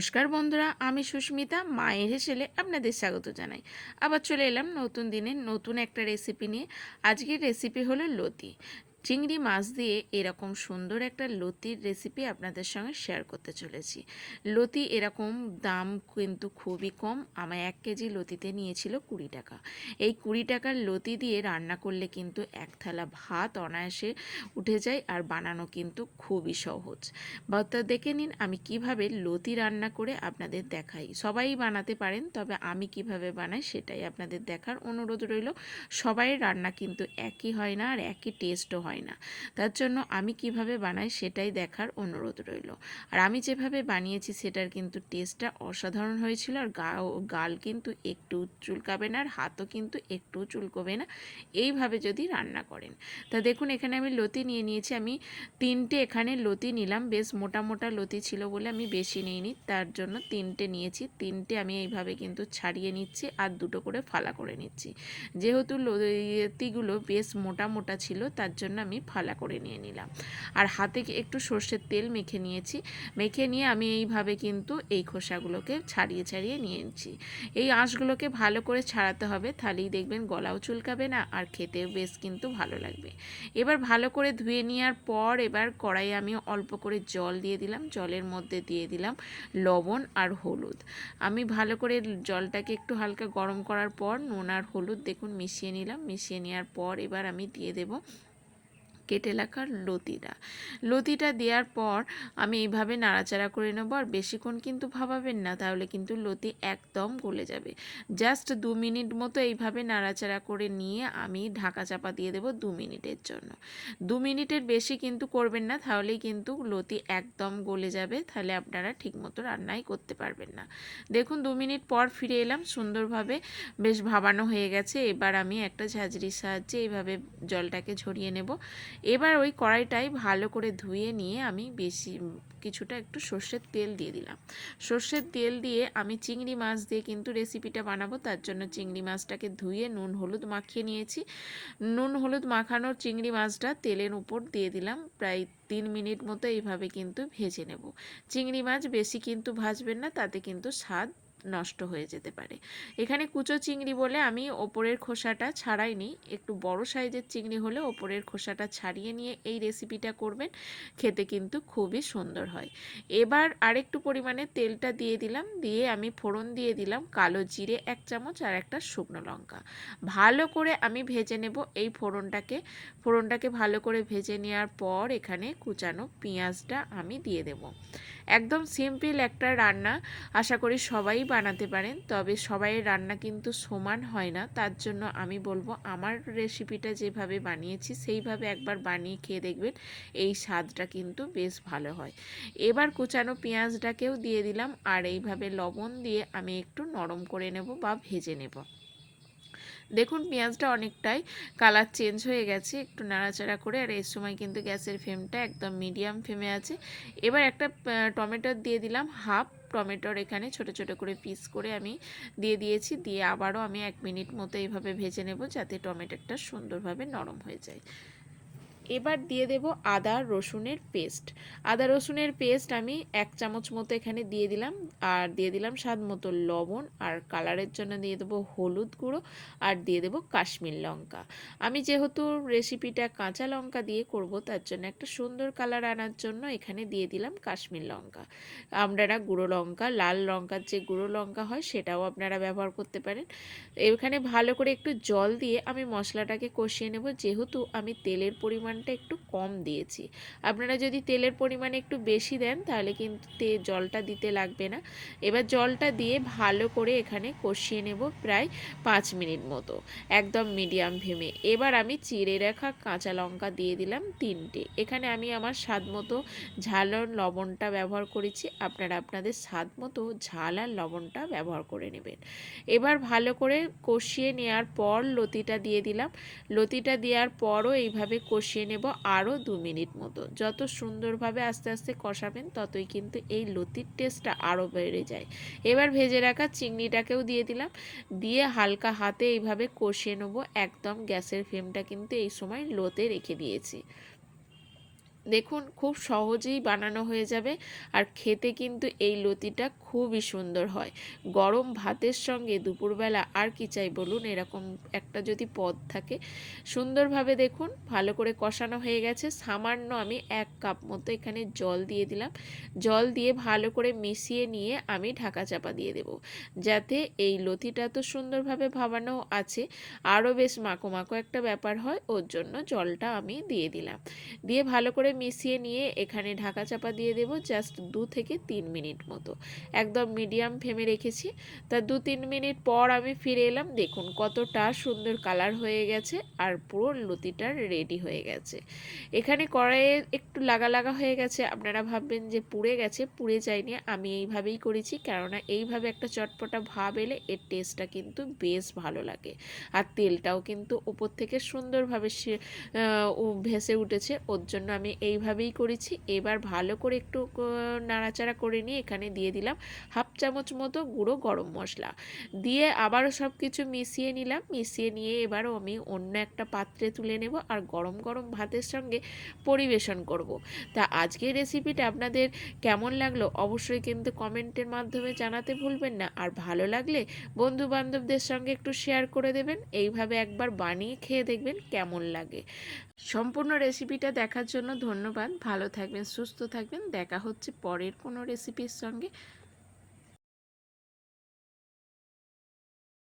নমস্কার বন্ধুরা, আমি সুস্মিতা, মায়ের হেসেলে আপনাদের স্বাগত জানাই। আবার চলে এলাম নতুন দিনের নতুন একটা রেসিপি নিয়ে। আজকের রেসিপি হলো লতি। চিংড়ি মাছ দিয়ে এরকম সুন্দর একটা লতির রেসিপি আপনাদের সঙ্গে শেয়ার করতে চলেছি। লতি এরকম দাম কিন্তু খুবই কম। আমায় এক কেজি লতিতে নিয়েছিল কুড়ি টাকা। এই কুড়ি টাকার লতি দিয়ে রান্না করলে কিন্তু এক থালা ভাত অনায়াসে উঠে যায় আর বানানো কিন্তু খুবই সহজ। বার্তা দেখে নিন আমি কীভাবে লতি রান্না করে আপনাদের দেখাই। সবাই বানাতে পারেন, তবে আমি কীভাবে বানাই সেটাই আপনাদের দেখার অনুরোধ রইল। সবাই রান্না কিন্তু একই হয় না আর একই টেস্টও হয়। না। তার জন্য আমি কীভাবে বানাই সেটাই দেখার অনুরোধ রইল। আর আমি যেভাবে বানিয়েছি সেটার কিন্তু টেস্টটা অসাধারণ হয়েছিল আর গাল কিন্তু একটু চুলকাবে না আর হাতও কিন্তু একটু চুলকবে না। এইভাবে যদি রান্না করেন। তা দেখুন, এখানে আমি লতি নিয়ে নিয়েছি। আমি তিনটে এখানে লতি নিলাম। বেশ মোটা মোটা লতি ছিল বলে আমি বেশি নিইনি। তার জন্য তিনটে নিয়েছি। তিনটে আমি এইভাবে কিন্তু ছাড়িয়ে নিচ্ছি আর দুটো করে ফালা করে নিচ্ছি। যেহেতু লতিগুলো বেশ মোটা মোটা ছিল, তার জন্য আমি ফালা করে নিয়ে নিলাম। আর হাতে একটু সর্ষের তেল মেখে নিয়েছি, মেখে নিয়ে আমি এইভাবে কিন্তু এই খোসাগুলোকে ছাড়িয়ে ছাড়িয়ে নিয়েছি এই আঁশগুলোকে ভালো করে ছাড়াতে হবে, তাহলেই দেখবেন গলাও চুলকাবে না আর খেতেও বেশ কিন্তু ভালো লাগবে। এবার ভালো করে ধুয়ে নেওয়ার পর এবার কড়াইয়ে আমি অল্প করে জল দিয়ে দিলাম, জলের মধ্যে দিয়ে দিলাম লবণ আর হলুদ। আমি ভালো করে জলটাকে একটু হালকা গরম করার পর নুন আর হলুদ দেখুন মিশিয়ে নিলাম, মিশিয়ে নেওয়ার পর এবার আমি দিয়ে দেব কেটে রাখার লতিটা লতিটা দেওয়ার পর আমি এইভাবে নাড়াচাড়া করে নেব আর বেশিক্ষণ কিন্তু ভাবাবেন না, তাহলে কিন্তু লতি একদম গলে যাবে। জাস্ট দু মিনিট মতো এইভাবে নাড়াচাড়া করে নিয়ে আমি ঢাকা চাপা দিয়ে দেবো দু মিনিটের জন্য। দু মিনিটের বেশি কিন্তু করবেন না, তাহলেই কিন্তু লতি একদম গলে যাবে, তাহলে আপনারা ঠিকমতো রান্নাই করতে পারবেন না। দেখুন, দু মিনিট পর ফিরে এলাম, সুন্দরভাবে বেশ ভাবানো হয়ে গেছে। এবার আমি একটা ঝাঁঝরির সাহায্যে এইভাবে জলটাকে ঝরিয়ে নেব। এবার ওই কড়াইটাই ভালো করে ধুয়ে নিয়ে আমি বেশি কিছুটা একটু সর্ষের তেল দিয়ে দিলাম। সর্ষের তেল দিয়ে আমি চিংড়ি মাছ দিয়ে কিন্তু রেসিপিটা বানাবো, তার জন্য চিংড়ি মাছটাকে ধুয়ে নুন, হলুদ মাখিয়ে নিয়েছি। নুন, হলুদ মাখানোর চিংড়ি মাছটা তেলের উপর দিয়ে দিলাম, প্রায় তিন মিনিট মতো এইভাবে কিন্তু ভেজে নেব। চিংড়ি মাছ বেশি কিন্তু ভাজবেন না, তাতে কিন্তু স্বাদ নষ্ট হয়ে যেতে পারে। এখানে কুচো চিংড়ি বলে আমি ওপরের খোসাটা ছাড়াইনি, একটু বড় সাইজের চিংড়ি হলে ওপরের খোসাটা ছাড়িয়ে নিয়ে এই রেসিপিটা করবেন, খেতে কিন্তু খুবই সুন্দর হয়। এবার আরেকটু পরিমাণে তেলটা দিয়ে দিলাম, দিয়ে আমি ফোড়ন দিয়ে দিলাম কালো জিরে এক চামচ আর একটা শুকনো লঙ্কা। ভালো করে আমি ভেজে নেব এই ফোড়নটাকে। ফোড়নটাকে ভালো করে ভেজে নেওয়ার পর এখানে কুচানো পেঁয়াজটা আমি দিয়ে দেব। একদম সিম্পল একটা রান্না, আশা করি সবাই বানাতে পারেন, তবে সবাই রান্না কিন্তু সমান হয় না। তার জন্য আমি বলব, আমার রেসিপিটা যেভাবে বানিয়েছি, সেইভাবে একবার বানিয়ে খেয়ে দেখবেন, এই স্বাদটা কিন্তু বেশ ভালো হয়। এবার কুচানো পেঁয়াজটাকেও দিয়ে দিলাম, আর এইভাবে লবণ দিয়ে আমি একটু নরম করে নেব বা ভেজে নেব। দেখুন, পেঁয়াজটা অনেকটাই কালার চেঞ্জ হয়ে গেছে, একটু নাড়াচাড়া করে। আর এর সময় কিন্তু গ্যাসের ফ্লেমটা একদম মিডিয়াম ফ্লেমে আছে। এবার একটা টমেটো দিয়ে দিলাম, হাফ টমেটোর এখানে ছোট ছোট করে পিস করে আমি দিয়ে দিয়েছি। দিয়ে আবারও আমি এক মিনিট মতো এইভাবে ভেজে নেব যাতে টমেটোটা সুন্দরভাবে নরম হয়ে যায়। এবার দিয়ে দেব আদা রসুনের পেস্ট। আদা রসুনের পেস্ট আমি এক চামচ মতো এখানে দিয়ে দিলাম। আর দিয়ে দিলাম স্বাদ মতো লবণ। আর কালারের জন্য দিয়ে দেবো হলুদ গুঁড়ো। আর দিয়ে দেবো কাশ্মীর লঙ্কা। আমি যেহেতু রেসিপিটা কাঁচা লঙ্কা দিয়ে করব, তার জন্য একটা সুন্দর কালার আনার জন্য এখানে দিয়ে দিলাম কাশ্মীর লঙ্কা। আপনারা গুঁড়ো লঙ্কা, লাল লঙ্কার যে গুঁড়ো লঙ্কা হয়, সেটাও আপনারা ব্যবহার করতে পারেন। এখানে ভালো করে একটু জল দিয়ে আমি মশলাটাকে কষিয়ে নেব। যেহেতু আমি তেলের পরিমাণ পরিমাণটা একটু কম দিয়েছি। আপনারা যদি তেলের পরিমাণ একটু বেশি দেন, তাহলে কিন্তু তে জলটা দিতে লাগবে না। এবার জলটা দিয়ে ভালো করে এখানে কষিয়ে নেব প্রায় পাঁচ মিনিট মতো, একদম মিডিয়াম ফ্লেমে। এবার আমি চিড়ে রাখা কাঁচা লঙ্কা দিয়ে দিলাম তিনটে। এখানে আমি আমার স্বাদ মতো ঝাল লবণটা ব্যবহার করেছি। আপনারা আপনাদের স্বাদ মতো ঝাল আর লবণটা ব্যবহার করে নেবেন। এবার ভালো করে কষিয়ে নেওয়ার পর লতিটা দিয়ে দিলাম। লতিটা দেওয়ার পরও এইভাবে কষিয়ে নেব আরও দু মিনিট মতো। যত সুন্দরভাবে আস্তে আস্তে কষাবেন, ততই কিন্তু এই লতির টেস্টটা আরও বেড়ে যায়। এবার ভেজে রাখা চিংড়িটাকেও দিয়ে দিলাম। দিয়ে হালকা হাতে এইভাবে কষিয়ে নেব। একদম গ্যাসের ফ্লেমটা কিন্তু এই সময় লোতে রেখে দিয়েছি। দেখুন, খুব সহজেই বানানো হয়ে যাবে। আর খেতে কিন্তু এই লতিটা খুবই সুন্দর হয়। গরম ভাতের সঙ্গে দুপুরবেলা আর কি চাই বলুন? এরকম একটা যদি পদ থাকে। সুন্দরভাবে দেখুন, ভালো করে কষানো হয়ে গেছে। সামান্য আমি এক কাপ মতো এখানে জল দিয়ে দিলাম। জল দিয়ে ভালো করে মিশিয়ে নিয়ে আমি ঢাকা চাপা দিয়ে দেব। যাতে এই লতিটা তো সুন্দরভাবে ভাবানো আছে। আরও বেশ মাখো মাখো একটা ব্যাপার হয়, ওর জন্য জলটা আমি দিয়ে দিলাম। দিয়ে ভালো করে মিশিয়ে নিয়ে এখানে ঢাকা চাপা দিয়ে দেব জাস্ট দু থেকে তিন মিনিট মতো। একদম মিডিয়াম ফ্লেমে রেখেছি। তা দু তিন মিনিট পর আমি ফিরে এলাম। দেখুন কতটা সুন্দর কালার হয়ে গেছে আর পুরো লতিটা রেডি হয়ে গেছে। এখানে কড়াইয়ে একটু লাগা লাগা হয়ে গেছে। আপনারা ভাববেন যে পুড়ে গেছে, পুড়ে যায়নি। আমি এইভাবেই করেছি কেননা এইভাবে একটা চটপটা ভাব এলে এর টেস্টটা কিন্তু বেশ ভালো লাগে। আর তেলটাও কিন্তু উপর থেকে সুন্দরভাবে ভেসে উঠেছে। ওর জন্য আমি এইভাবেই করেছি। এবার ভালো করে একটু নাড়াচাড়া করে নিয়ে এখানে দিয়ে দিলাম হাফ চামচ মতো গুঁড়ো গরম মশলা। দিয়ে আবারও সব কিছু মিশিয়ে নিলাম। মিশিয়ে নিয়ে এবারও আমি অন্য একটা পাত্রে তুলে নেব আর গরম গরম ভাতের সঙ্গে পরিবেশন করব। তা আজকের রেসিপিটা আপনাদের কেমন লাগল অবশ্যই কিন্তু কমেন্টের মাধ্যমে জানাতে ভুলবেন না। আর ভালো লাগলে বন্ধু বান্ধবদের সঙ্গে একটু শেয়ার করে দেবেন। এইভাবে একবার বানিয়ে খেয়ে দেখবেন কেমন লাগে। সম্পূর্ণ রেসিপিটা দেখার জন্য ধন্যবাদ। ভালো থাকবেন সুস্থ থাকবেন। দেখা হচ্ছে পরের কোনো রেসিপির সঙ্গে।